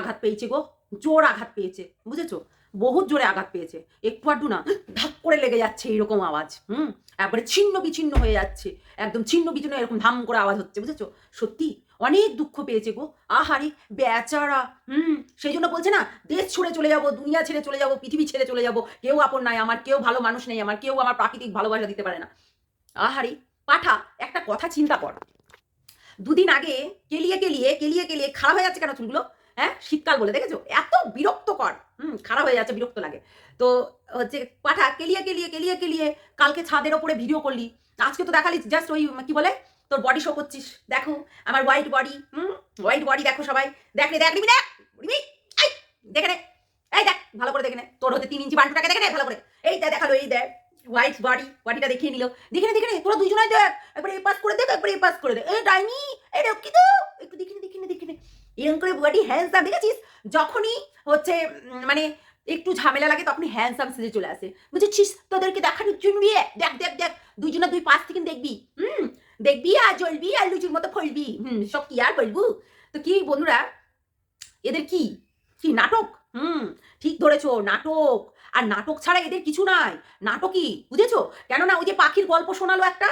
আঘাত পেয়েছে গো, জোর আঘাত পেয়েছে, বুঝেছ? বহুত জোরে আঘাত পেয়েছে, একটু আধটু না, ধাপ করে লেগে যাচ্ছে এইরকম আওয়াজ, হুম? একবারে ছিন্ন বিচ্ছিন্ন হয়ে যাচ্ছে, একদম ছিন্ন বিচ্ছিন্ন, এরকম ধাম করে আওয়াজ হচ্ছে, বুঝেছ? সত্যি, অনেক দুঃখ পেয়েছে গো, আহারে, বেচারা, হুম? সেই জন্য বলছে না, দেশ ছুড়ে চলে যাব, দুনিয়া ছেড়ে চলে যাব, পৃথিবী ছেড়ে চলে যাব, কেউ আপন নাই আমার, কেউ ভালো মানুষ নেই আমার, কেউ আমার প্রাকৃতিক ভালোবাসা দিতে পারে না। আহারে, পাঠা, একটা কথা চিন্তা কর, দুদিন আগে কেলিয়ে কেলিয়ে কেলিয়ে কেলিয়ে খারাপ হয়ে যাচ্ছে কেন চুলগুলো? হ্যাঁ? শীতকাল বলে, দেখেছ? এত বিরক্তকর। হুম, খারাপ হয়ে যাচ্ছে, বিরক্ত লাগে। তো হচ্ছে পাঠা, কেলিয়ে কেলিয়ে কেলিয়ে কেলিয়ে কালকে ছাদের ওপরে ভিডিও করলি। আজকে তো দেখালি জাস্ট ওই কি বলে? তোর বডি শো করছিস। দেখো, আমার হোয়াইট বডি হুম? হোয়াইট বডি দেখো সবাই। দেখ রে, দেখ, রিমি, দেখ দেখে নে। এই দেখ, ভালো করে দেখে নে। তোর হতে তিন ইঞ্চি বান্টুটাকে দেখে নে, ভালো করে। এই দেখ, দেখাল, এই দেখ হোয়াইট বডি বডিটা দেখিয়ে নিল। দেখে দেখে নে, তোরা দুজনাই দেখ। একবার এই পাস করে দেখ, একবার এই পাস করে দে এই ডাইনি এই রক্ষি তো একটু দেখে নে দেখে নে দেখে নে। এরকম করে বুয়াটি হ্যান্ডসাম দেখেছিস? যখনই হচ্ছে মানে একটু ঝামেলা লাগে, তখনই হ্যান্ডসাম সেজে চলে আসে। বুঝেছিস? তোদেরকে দেখানোর জন্য দেখ দেখ দেখ দুইজনা দুই পাশ থেকে দেখবি, হুম? দেখবি আর জ্বলবি আর লুচুর মতো ফলবি, হুম, সব কি আর বলবু? তো কি বন্ধুরা, এদের কি? কি, নাটক? হুম, ঠিক ধরেছো, নাটক। আর নাটক ছাড়া এদের কিছু নাই। নাটকই, বুঝেছ? কেননা ওই যে পাখির গল্প শোনালো একটা,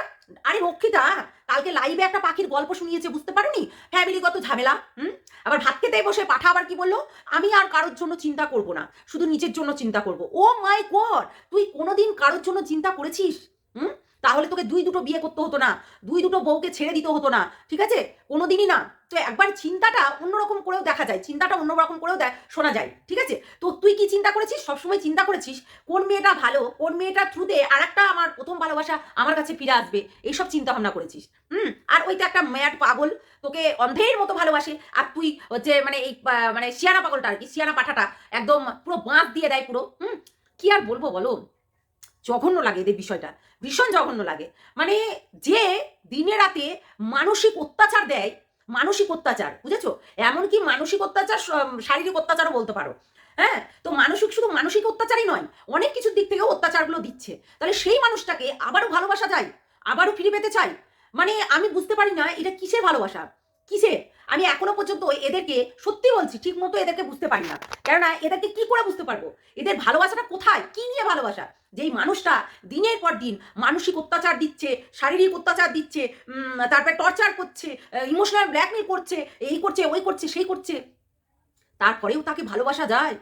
আরে রক্ষিতা, কালকে লাইভে একটা পাখির গল্প শুনিয়েছে, বুঝতে পারোনি? ফ্যামিলিগত ঝামেলা, হুম? আবার ভাত খেতে বসে পাঠা আবার কি বলল? আমি আর কারোর জন্য চিন্তা করব না, শুধু নিজের জন্য চিন্তা করব। ও মাই কর তুই কোনোদিন কারোর জন্য চিন্তা করেছিস? হুম? তাহলে তোকে দুই দুটো বিয়ে করতে হতো না, দুই দুটো বউকে ছেড়ে দিতে হতো না, ঠিক আছে? কোনোদিনই না। তো একবার চিন্তাটা অন্যরকম করেও দেখা যায়, চিন্তাটা অন্যরকম করেও শোনা যায়, ঠিক আছে? তো তুই কি চিন্তা করেছিস? সবসময় চিন্তা করেছিস, কোন মেয়েটা ভালো, কোন মেয়েটার থ্রুতে আর একটা আমার প্রথম ভালোবাসা আমার কাছে ফিরে আসবে? এইসব চিন্তা ভাবনা করেছিস, হুম? আর ওইটা একটা ম্যাড পাগল, তোকে অন্ধের মতো ভালোবাসে, আর তুই হচ্ছে মানে এই মানে শিয়ানা পাগলটা আর কি, শিয়ানা পাঠাটা, একদম পুরো বাঁধ দিয়ে দেয় পুরো, হুম? কি আর বলব বলো? জঘন্য লাগে এদের বিষয়টা, ভীষণ জঘন্য লাগে। মানে যে দিনে রাতে মানসিক অত্যাচার দেয়, মানসিক অত্যাচার, বুঝেছ? এমনকি মানসিক অত্যাচার শারীরিক অত্যাচারও বলতে পারো। হ্যাঁ? তো মানসিক, শুধু মানসিক অত্যাচারই নয়, অনেক কিছুর দিক থেকেও অত্যাচারগুলো দিচ্ছে। তাহলে সেই মানুষটাকে আবারও ভালোবাসা যায় আবারও ফিরে পেতে চাই। মানে আমি বুঝতে পারি না, এটা কিসের ভালোবাসা? কিসের? আমি এখনও পর্যন্ত এদেরকে সত্যি বলছি, ঠিক মতো এদেরকে বুঝতে পারি না। কেননা এদেরকে কি করে বুঝতে পারব? এদের ভালোবাসাটা কোথায়? কি নিয়ে ভালোবাসা? যেই মানুষটা দিনের পর দিন মানসিক অত্যাচার দিচ্ছে, শারীরিক অত্যাচার দিচ্ছে তারপরে টর্চার করছে ইমোশনাল ব্ল্যাকমেল করছে, এই করছে, ওই করছে, সেই করছে তারপরেও তাকে ভালোবাসা যায়।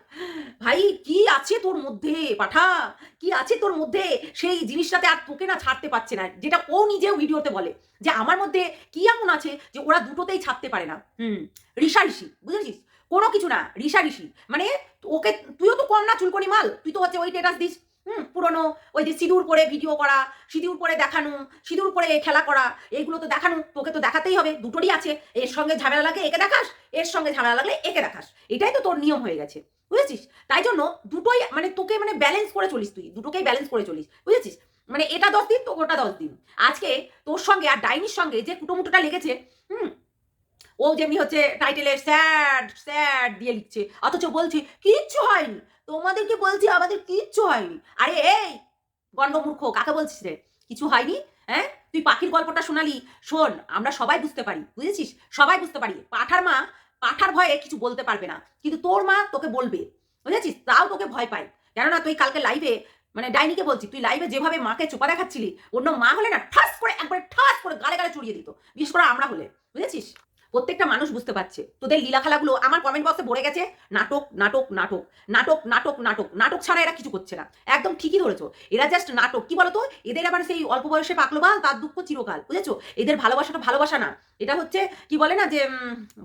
ভাই, কি আছে তোর মধ্যে? পাঠা, কি আছে তোর মধ্যে? সেই জিনিসটাতে আর তোকে না ছাড়তে পারছে না। যেটা ও নিজেও ভিডিওতে বলে যে, আমার মধ্যে কি এমন আছে যে, ওরা দুটোতেই ছাড়তে পারে না? হুম, ঋষা ঋষি, বুঝেছিস? কোনো কিছু না, ঋষা ঋষি। মানে ওকে, তুইও তো কম না, চুলকনি মাল। তুই তো হচ্ছে ওই টেটাস দিস। হুম, পুরনো, ওই যে সিঁদুর পরে ভিডিও করা, সিঁদুর পরে দেখানো, সিঁদুর পরে খেলা করা, এইগুলো তো দেখানো, তোকে তো দেখাতেই হবে, দুটোরই আছে, এর সঙ্গে ঝামেলা লাগে একে দেখাস, এর সঙ্গে ঝামেলা লাগলে একে দেখাস, এটাই তো তোর নিয়ম হয়ে গেছে, বুঝেছিস? তাই জন্য দুটোই মানে তোকে মানে ব্যালেন্স করে চলিস তুই, দুটোকেই ব্যালেন্স করে চলিস, বুঝেছিস? মানে এটা দশ দিন, তো ওটা দশ দিন, আজকে তোর সঙ্গে আর ডাইনির সঙ্গে যে কুটোমুটোটা লেগেছে, হুম, ও যেমনি হচ্ছে টাইটেলে স্যাড স্যাড দিয়ে লিখছে, অথচ বলছে কিচ্ছু হয়নি তোমাদেরকে বলছি আমাদের কিচ্ছু হয়নি। আরে এই, গণ্ডমূর্খ, কাকে বলছিস রে? কিছু হয়নি? হ্যাঁ? তুই পাখির গল্পটা শোনালি? শোন, আমরা সবাই বুঝতে পারি, বুঝেছিস? সবাই বুঝতে পারি, পাঠার মা, পাঠার ভয়ে কিছু বলতে পারবে না। কিন্তু তোর মা তোকে বলবে, বুঝেছিস? তাও তোকে ভয় পায়। কেননা তুই কালকে লাইভে মানে ডাইনিকে বলছি, তুই লাইভে যেভাবে মাকে চোপা দেখাচ্ছিলি, অন্য মা হলে না, ঠাস করে, একবারে ঠাস করে গালে গালে চড়িয়ে দিত। বিশেষ করে আমরা হলে, বুঝেছিস? প্রত্যেকটা মানুষ বুঝতে পারছে। তোদের লীলা খেলাগুলো আমার কমেন্ট বক্সে ভরে গেছে। নাটক নাটক নাটক নাটক নাটক নাটক নাটক ছাড়া এরা কিছু করছে না। একদম ঠিকই ধরেছো। এরা জাস্ট নাটক। কি বলতো? এদের আবার সেই অল্প বয়সে পাকলো বাল, তার দুঃখ চিরকাল, বুঝেছ? এদের ভালোবাসাটা ভালোবাসা না। এটা হচ্ছে কি বলে না যে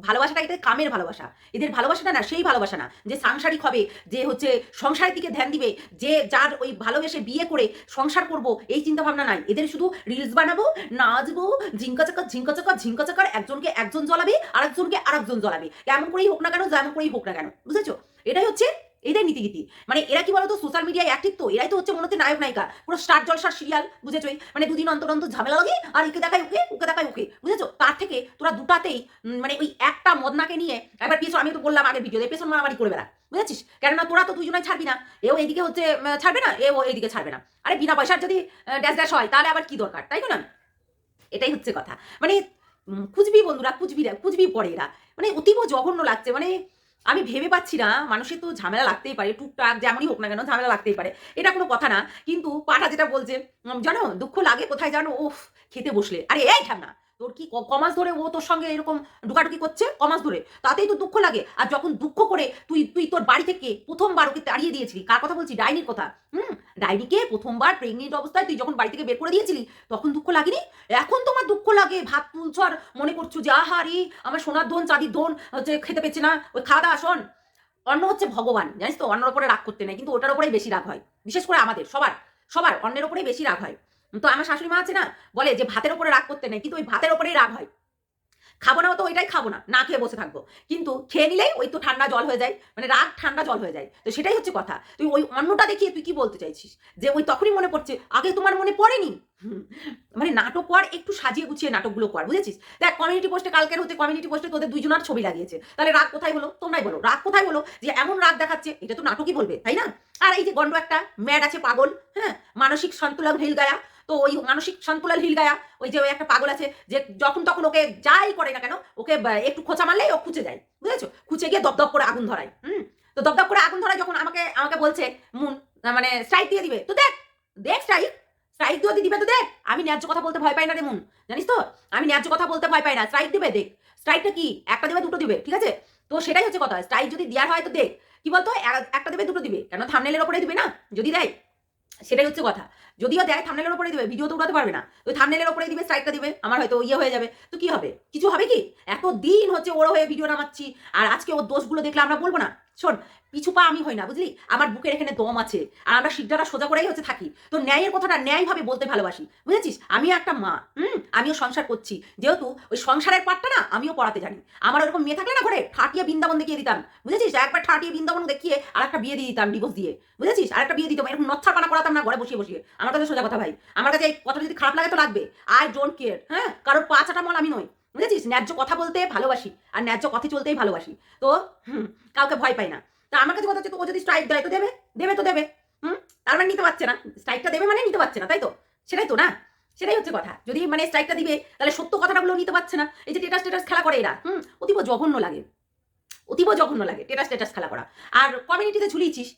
ভালোবাসাটা এদের কামের ভালোবাসা। এদের ভালোবাসাটা না, সেই ভালোবাসা না। যে সাংসারিক হবে, যে হচ্ছে সংসারের দিকে ধ্যান দিবে, যে যার ওই ভালোবেসে বিয়ে করে সংসার করব, এই চিন্তা ভাবনা নাই। এদের শুধু রিলস বানাবো, নাচবো ঝিঙ্কা চাকা ঝিঙ্কা চাকা ঝিঙ্কা চাকার একজনকে একজন জ্বলাবে, আরেকজনকে আরেকজন জ্বলাবে। কেমন করেই হোক না কেন, যেমন করেই হোক না কেন, বুঝেছ? এটাই হচ্ছে এদের নীতিগীতি মানে এরা কি বলতো সোশ্যাল মিডিয়ায় অ্যাক্টিভ তো, এরাই তো হচ্ছে মনে হচ্ছে নায়ক নায়িকা। পুরো স্টার জলসার সিরিয়াল বুঝেছোই? মানে দুদিন অন্তর অন্তর ঝামেলা লাগে, আর একে দেখায় ওকে ওকে দেখায় ওকে, বুঝেছ? তার থেকে তোরা দুটাতেই মানে ওই একটা মদনাকে নিয়ে, একবার পেছন আমি তো বললাম আগের ভিডিওতে পেছন মারামারি করে বেড়া, বুঝেছিস? কেননা তোরা তো দুজনে ছাড়বি না। এও এইদিকে হচ্ছে ছাড়বে না, এও এইদিকে ছাড়বে না। আরে বিনা পয়সার যদি ড্যাশ ড্যাশ হয়, তাহলে আবার কি দরকার? তাই না? এটাই হচ্ছে কথা। মানে খুঁজবি বন্ধুরা, খুঁজবি খুঁজবি পরে এরা। মানে অতীব জঘন্য লাগছে মানে আমি ভেবে পাচ্ছি না মানুষের তো ঝামেলা লাগতেই পারে, টুকটাক যেমনই হোক না কেন ঝামেলা লাগতেই পারে। এটা কোনো কথা না, কিন্তু পাটা যেটা বলছে জানো, দুঃখ লাগে কোথায় জানো? ওফ, খেতে বসলে। আরে এই ঠান্না তোর কি কমাস ধরে ও তোর সঙ্গে এরকম ঢুকাঢুকি করছে? কমাস ধরে। তাতেই তো দুঃখ লাগে। আর যখন দুঃখ করে তুই তুই তোর বাড়ি থেকে প্রথমবার ওকে তাড়িয়ে দিয়েছিলি, কার কথা বলছি? ডাইনির কথা। হুম? ডাইনিকে প্রথমবার প্রেগনেন্ট অবস্থায় তুই যখন বাড়ি থেকে বের করে দিয়েছিলি, তখন দুঃখ লাগেনি? এখন তোমার দুঃখ লাগে। ভাত তুলছো আর মনে করছ যে আহারি আমার সোনার ধন, চাঁদির ধন, হচ্ছে খেতে পেচ্ছে না। ওই খাওয়া দাওয়া শোন। অন্ন হচ্ছে ভগবান, জানিস তো? অন্যের ওপরে রাগ করতে নেই, কিন্তু ওটার ওপরেই বেশি রাগ হয়। বিশেষ করে আমাদের, সবার। সবার অন্যের ওপরেই বেশি রাগ হয়। তো আমার শাশুড়ি মা আছে না, বলে যে ভাতের ওপরে রাগ করতে নেই, কিন্তু ওই ভাতের ওপরেই রাগ হয়। খাব না তো ওইটাই খাব না না খেয়ে বসে থাকব। কিন্তু খেয়ে নিলেই ওই তো ঠান্ডা জল হয়ে যায় মানে রাগ ঠান্ডা জল হয়ে যায়। তো সেটাই হচ্ছে কথা। তুই ওই অন্যটা দেখিয়ে তুই কি বলতে চাইছিস? যে ওই তখনই মনে পড়ছে, আগে তোমার মনে পড়েনি? মানে নাটক কর, একটু সাজিয়ে গুছিয়ে নাটকগুলো কর, বুঝেছিস? দেখ কমিউনিটি পোস্টে কালকের হতে কমিউনিটি পোস্টে তোদের দুইজনের ছবি লাগিয়েছে। তাহলে রাগ কোথায় হলো? তোমরাই বলো, রাগ কোথায় হলো? যে এমন রাগ দেখাচ্ছে, এটা তো নাটকই বলবে, তাই না? আর এই যে গন্ড একটা ম্যাড আছে পাগল হ্যাঁ? মানসিক সন্তুলন হিল গায়া তো ওই মানসিক সন্তুলন হিল গায়া ওই যে ওই একটা পাগল আছে যে যখন তখন ওকে যাই করে না কেন, ওকে একটু খোঁচা মারলেই ও খুঁজে যায়, বুঝেছ? খুঁজে গিয়ে দপদপ করে আগুন ধরায়, হুম? তো দপদপ করে আগুন ধরায় যখন আমাকে আমাকে বলছে, মুন মানে স্ট্রাইক দিয়ে দিবে। তো দেখ দেখ স্ট্রাইক স্ট্রাইক দিয়ে দিবে তো দেখ, আমি ন্যায্য কথা বলতে ভয় পাই না রে মুন, জানিস তো? আমি ন্যায্য কথা বলতে ভয় পাই না স্ট্রাইক দিবে, দেখ। স্ট্রাইকটা কি? একটা দেবে, দুটো দিবে, ঠিক আছে? তো সেটাই হচ্ছে কথা স্ট্রাইক যদি দেওয়ার হয় তো দেখ, কি বলতো? একটা দেবে, দুটো দিবে, কেন থামনেলের ওপরে দিবে না? যদি দেয় সেটাই হচ্ছে কথা। যদিও দেয় থামনেলের ওপরে দেবে ভিডিও তো উড়াতে পারবে না। ওই থামনেলের ওপরে দিবে স্ট্রাইকটা দিবে। আমার হয়তো ইয়ে হয়ে যাবে। তো কি হবে? কিছু হবে কি? এত দিন হচ্ছে ওর হয়ে ভিডিও নামাচ্ছি, আর আজকে ওর দোষগুলো দেখলে আমরা বলব না। শোন, পিছু পা আমি হই না, বুঝলি? আমার বুকের এখানে দম আছে, আর আমরা শিকদারা সোজা করেই হচ্ছে থাকি। তো ন্যায়ের কথাটা ন্যায়ভাবে বলতে ভালোবাসি, বুঝেছিস? আমিও একটা মা, হুম? আমিও সংসার করছি। যেহেতু ওই সংসারের পাটটা না, আমিও পড়াতে জানি। আমার ওরকম মেয়ে থাকলে না ঘরে ঠাটিয়ে বৃন্দাবন দেখিয়ে দিতাম, বুঝেছিস? একবার ঠাটিয়ে বৃন্দাবন দেখিয়ে আর একটা বিয়ে দিয়ে দিতাম ডিভোর্স দিয়ে, বুঝেছিস? আর একটা বিয়ে দিতাম, এরকম নচ্ছার পানা করাতাম না, ঘরে বসিয়ে বসিয়ে। আমার কাছে সোজা কথা ভাই। আমার কাছে এই কথাটা যদি খারাপ লাগে তো লাগবে। আই ডোন্ট কেয়ার হ্যাঁ? কারোর পাঁচাটা মল আমি নই। বুঝেছিস? ন্যায্য কথা বলতে ভালোবাসি আর ন্যায্য কথা চলতেই ভালোবাসি। তো কাউকে ভয় পাই না। তা আমার কাছে কথা হচ্ছে, তো ও যদি স্ট্রাইক দেয় তো দেবে? দেবে তো দেবে। হুম? তার মানে নিতে পারছে না। স্ট্রাইকটা দেবে মানে নিতে পারছে না, তাই তো? সেটাই তো না? সেটাই হচ্ছে কথা। যদি মানে স্ট্রাইকটা দিবে, তাহলে সত্য কথাটাগুলো নিতে পারছে না। এই যে টেটাস টেটাস খেলা করে এরা, হুম, অতীব জঘন্য লাগে। অতীব জঘন্য লাগে টেটাস টেটাস খেলা করা। আর কমিউনিটিতে ঝুলিয়েছিস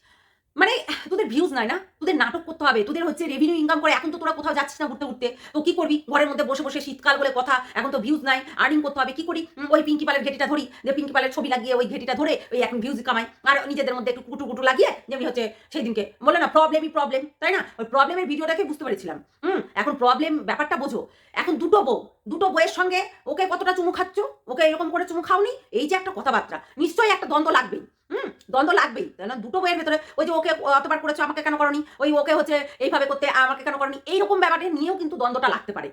মানে তোদের ভিউজ নাই না? তোদের নাটক করতে হবে। তোদের হচ্ছে রেভিনিউ ইনকাম করে এখন তো তোরা কোথাও যাচ্ছিস না ঘুরতে ঘুরতে। তো কি করবি? ঘরের মধ্যে বসে বসে শীতকাল বলে কথা। এখন তো ভিউজ নাই। আর্নিং করতে হবে। কি করি? ওই পিঙ্কি পালের ঘেটিটা ধরি। যে পিঙ্কি পালের ছবি লাগিয়ে ওই ঘেটিটা ধরে ওই এখন ভিউজ কামাই। আর নিজেদের মধ্যে একটু কুটু কুটু লাগিয়ে যেমনি হচ্ছে সেই দিনকে বলে না প্রবলেমই প্রবলেম তাই না? ওই প্রবলেমের ভিডিওটাকে বুঝতে পেরেছিলাম। হুম, এখন প্রবলেম ব্যাপারটা বোঝো। এখন দুটো বউ, দুটো বইয়ের সঙ্গে ওকে কতটা চুমু খাচ্ছ? ওকে এরকম করে চুমু খাওনি? এই যে একটা কথাবার্তা। নিশ্চয়ই একটা দ্বন্দ্ব লাগবেই। হুম, দ্বন্দ্ব লাগবেই না? দুটো বইয়ের ভেতরে ওই যে ওকে অতবার করেছ, আমাকে কেন করনি? ওই ওকে হচ্ছে এইভাবে করতে, আমাকে কেন করনি? এইরকম ব্যাপারটা নিয়েও কিন্তু দ্বন্দ্বটা লাগতে পারে।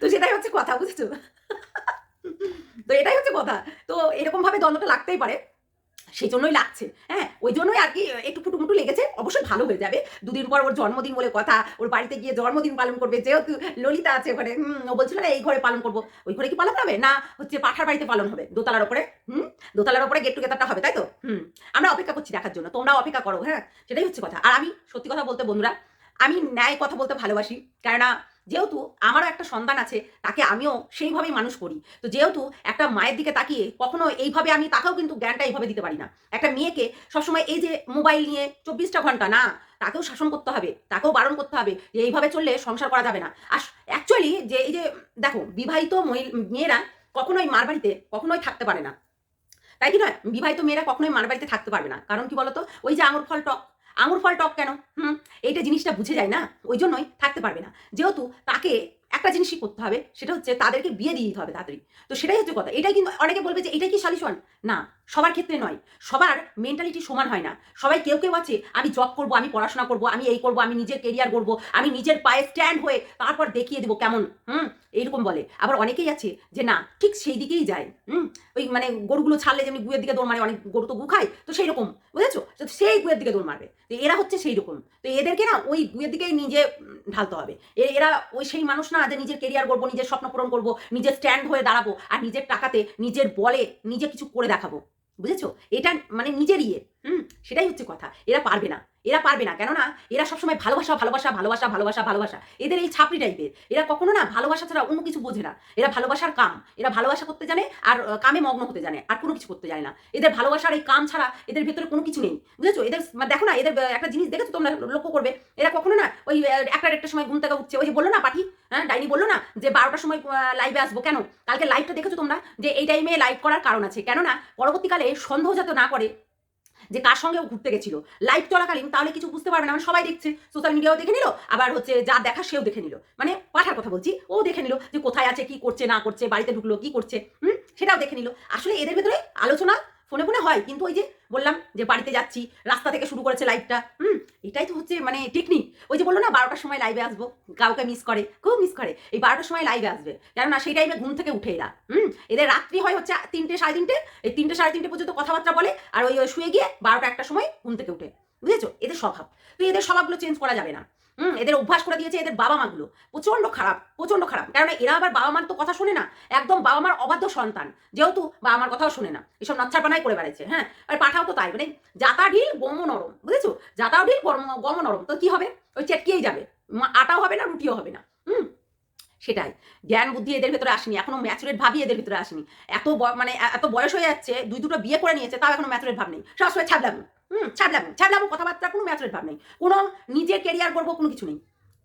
তো সেটাই হচ্ছে কথা, বুঝেছ? তো এটাই হচ্ছে কথা। তো এরকম ভাবে দ্বন্দ্বটা লাগতেই পারে। সেই জন্যই লাগছে। হ্যাঁ ওই জন্যই আর কি একটু ফুটুমুটু লেগেছে। অবশ্যই ভালো হয়ে যাবে। দুদিন পর ওর জন্মদিন বলে কথা, ওর বাড়িতে গিয়ে জন্মদিন পালন করবে, যেহেতু ললিতা আছে ওখানে। ও বলছিল না এই ঘরে পালন করব। ওই ঘরে কি পালন হবে? না, হচ্ছে পাঠার বাড়িতে পালন হবে, দোতলার ওপরে। হুম, দোতলার ওপরে গেট টুগেদারটা হবে, তাই তো? হুম, আমরা অপেক্ষা করছি দেখার জন্য, তোমরাও অপেক্ষা করো হ্যাঁ? সেটাই হচ্ছে কথা। আর আমি, সত্যি কথা বলতে বন্ধুরা, আমি ন্যায় কথা বলতে ভালোবাসি। কেননা যেহেতু আমারও একটা সন্তান আছে, তাকে আমিও সেইভাবেই মানুষ করি। তো যেহেতু একটা মায়ের দিকে তাকিয়ে কখনো এইভাবে আমি তাকেও কিন্তু জ্ঞানটা এইভাবে দিতে পারি না। একটা মেয়েকে সবসময় এই যে মোবাইল নিয়ে চব্বিশটা ঘণ্টা, না, তাকেও শাসন করতে হবে, তাকেও বারণ করতে হবে যে এইভাবে চললে সংসার করা যাবে না। আর অ্যাকচুয়ালি যে এই যে, দেখো, বিবাহিত মেয়েরা কখনোই মার বাড়িতে কখনোই থাকতে পারে না। তাই কি নয়? বিবাহিত মেয়েরা কখনোই মার বাড়িতে থাকতে পারবে না। কারণ কি বলতো? ওই যে আঙুর ফল টক আঙুর ফল টক কেন? হুম, এইটা জিনিসটা বুঝে যায় না। ওই জন্যই থাকতে পারবে না। যেহেতু তাকে একটা জিনিসই করতে হবে, সেটা হচ্ছে তাদেরকে বিয়ে দিয়ে দিতে হবে তাড়াতাড়ি। তো সেটাই হচ্ছে কথা। এটাই কিন্তু অনেকে বলবে যে, এটাই কি সলিউশন না, সবার ক্ষেত্রে নয়। সবার মেন্টালিটি সমান হয় না। সবাই কেউ কেউ আছে, আমি জব করব, আমি পড়াশোনা করব, আমি এই করব, আমি নিজের কেরিয়ার করব আমি নিজের পায়ে স্ট্যান্ড হয়ে তারপর দেখিয়ে দেবো কেমন। হুম, এইরকম বলে। আবার অনেকেই আছে যে, না, ঠিক সেই দিকেই যায়। হুম, ওই মানে গরুগুলো ছাড়লে যেমনি গুয়ের দিকে দৌড় মারে, অনেক গরু তো গু খায়, তো সেই রকম বুঝেছ? তো সেই গুয়ের দিকে দৌড় মারবে। তো এরা হচ্ছে সেই রকম তো এদেরকে না, ওই গুয়ের দিকেই নিজে ঢালতে হবে। এরা ওই সেই মানুষ না যে নিজের কেরিয়ার করব নিজের স্বপ্ন পূরণ করব, নিজের স্ট্যান্ড হয়ে দাঁড়াবো, আর নিজের টাকাতে, নিজের বলে নিজে কিছু করে দেখাবো। বুঝেছ? এটা মানে নিজের ইয়ে। হুম, সেটাই হচ্ছে কথা। এরা পারবে না। এরা পারবে না। কেননা এরা সবসময় ভালোবাসা ভালোবাসা ভালোবাসা ভালোবাসা ভালোবাসা। এদের এই ছাপড়ি টাইপের এরা কখনো না ভালোবাসা ছাড়া অন্য কিছু বোঝে না। এরা ভালোবাসার কাম। এরা ভালোবাসা করতে জানে আর কামে মগ্ন হতে জানে। আর কোনো কিছু করতে জানে না। এদের ভালোবাসার এই কাম ছাড়া এদের ভেতরে কোনো কিছু নেই। বুঝেছ? এদের দেখো না, এদের একটা জিনিস দেখেছ তোমরা? লক্ষ্য করবে। এরা কখনো না ওই একটা একটা সময় ঘুম থেকে উঠছে। ওই যে বলল না পাঠি? হ্যাঁ ডাইনি বলল না যে বারোটার সময় লাইভে আসব কেন? কালকে লাইভটা দেখেছ তোমরা? যে এই টাইমে লাইভ করার কারণ আছে। কেননা পরবর্তীকালে সন্দেহ যাতে না করে যে কার সঙ্গে ও ঘুরতে গেছিল। লাইভ চলাকালীন তাহলে কিছু বুঝতে পারবে না মানে সবাই দেখছে। সোশ্যাল মিডিয়াও দেখে নিল, আবার হচ্ছে যা দেখা সেও দেখে নিল। মানে পাঠার কথা বলছি, ও দেখে নিল যে কোথায় আছে, কি করছে, না করছে, বাড়িতে ঢুকলো, কি করছে, হুম? সেটাও দেখে নিল। আসলে এদের ভেতরে আলোচনা ফোনে ফোনে হয়, কিন্তু ওই যে বললাম যে বাড়িতে যাচ্ছি, রাস্তা থেকে শুরু করেছে লাইভটা হুম, এটাই তো হচ্ছে মানে টেকনিক ওই যে বলল না, বারোটার সময় লাইভে আসব, কাউকে মিস করে, খুব মিস করে, এই বারোটার সময় লাইভে আসবে, কেননা সেই টাইমে ঘুম থেকে উঠে এরা, হুম, এদের রাত্রি হয় হচ্ছে তিনটে সাড়ে তিনটে, এই তিনটে সাড়ে তিনটে পর্যন্ত কথাবার্তা বলে, আর ওই শুয়ে গিয়ে বারোটা একটা সময় ঘুম থেকে উঠে, বুঝেছ? এদের স্বভাব। তো এদের স্বভাবগুলো চেঞ্জ করা যাবে না। হুম, এদের অভ্যাস করে দিয়েছে এদের বাবা মাগুলো। প্রচণ্ড খারাপ প্রচণ্ড খারাপ। কারণ এরা আবার বাবা মার তো কথা শোনে না, একদম বাবা মার অবাধ্য সন্তান। যেহেতু বাবা মার কথাও শোনে না, এসব নচ্ছাপানাই করে বেড়াচ্ছে হ্যাঁ? আর পাঠাও তো তাই মানে জাতা ঢিল, গম নরম, বুঝেছ? জাতাও ঢিল, গম নরম, তো কি হবে? ওই চেটকিয়েই যাবে আটাও হবে না, রুটিও হবে না, হুম? সেটাই, জ্ঞান বুদ্ধি এদের ভেতরে আসেনি, এখনও ম্যাচুরেট ভাবই এদের ভিতরে আসেনি। এত মানে এত বয়স হয়ে যাচ্ছে, দুই দুটো বিয়ে করে নিয়েছে, তাও এখনও ম্যাচুরেট ভাব নেই সবসময় ছাবলামু হুম ছাবলামু কথাবার্তা কোনো ম্যাচুরেট ভাব নেই। কোনো নিজের কেরিয়ার করব কোনো কিছু নেই।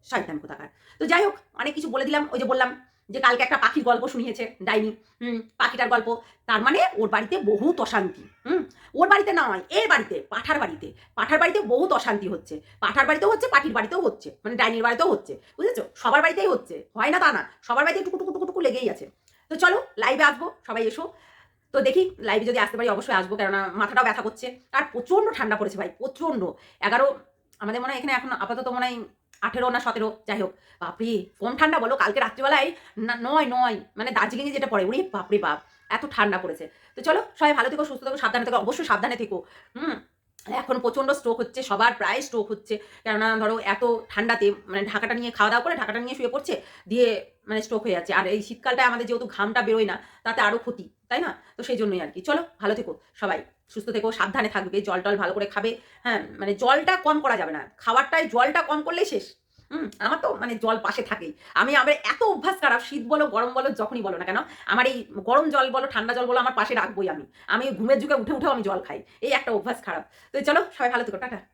শয়তান কোথাকার। তো যাই হোক, অনেক কিছু বলে দিলাম, ওই যে বললাম যে কালকে একটা পাখির গল্প শুনিয়েছে ডাইনি, হুম, পাখিটার গল্প। তার মানে ওর বাড়িতে বহুত অশান্তি হুম, ওর বাড়িতে নয়, এর বাড়িতে, পাঠার বাড়িতে। পাঠার বাড়িতে বহুত অশান্তি হচ্ছে, পাঠার বাড়িতেও হচ্ছে পাখির বাড়িতেও হচ্ছে মানে ডাইনির বাড়িতেও হচ্ছে, বুঝেছ? সবার বাড়িতেই হচ্ছে, হয় না তা না, সবার বাড়িতে টুকু টুকু টুকু টুকু লেগেই আছে। তো চলো লাইভে আসব, সবাই এসো। তো দেখি লাইভে যদি আসতে পারি, অবশ্যই আসব, কেননা মাথাটাও ব্যথা করছে। আর প্রচণ্ড ঠান্ডা পড়েছে ভাই, প্রচণ্ড। এগারো, আমাদের মনে হয় এখানে এখন আপাতত মনে হয় আঠেরো না সতেরো, যাই হোক। বাপরি, কম ঠান্ডা বলো, কালকে রাত্রিবেলায় না, নয় নয় মানে দার্জিলিংয়ে যেটা পড়ে উড়ি বাপরে বাপ, এত ঠান্ডা পড়েছে। তো চলো, সবাই ভালো থেকো, সুস্থ থেকো, সাবধানে থেকো, অবশ্যই সাবধানে থেকো। হুম এখন প্রচণ্ড স্ট্রোক হচ্ছে, সবার প্রায় স্ট্রোক হচ্ছে। কেননা ধরো এত ঠান্ডাতে মানে ঢাকাটা নিয়ে খাওয়া দাওয়া করে ঢাকাটা নিয়ে শুয়ে পড়ছে, দিয়ে মানে স্ট্রোক হয়ে যাচ্ছে। আর এই শীতকালটায় আমাদের যেহেতু ঘামটা বেরোয় না, তাতে আরও ক্ষতি, তাই না? তো সেই জন্যই আর কি। চলো, ভালো থেকো সবাই, সুস্থ থেকো, সাবধানে থাকবে, জল টল ভালো করে খাবে। হ্যাঁ মানে জলটা কম করা যাবে না। খাবারটায় জলটা কম করলেই শেষ। হুম, আমার তো মানে জল পাশে থাকেই। আমি আমার এত অভ্যাস খারাপ, শীত বলো, গরম বলো, যখনই বলো না কেন, আমার এই গরম জল বলো, ঠান্ডা জল বলো, আমার পাশে রাখবোই আমি। আমি ঘুমের যুগে উঠে উঠেও আমি জল খাই। এই একটা অভ্যাস খারাপ। তো চলো, সবাই ভালো থেকো, টাটা।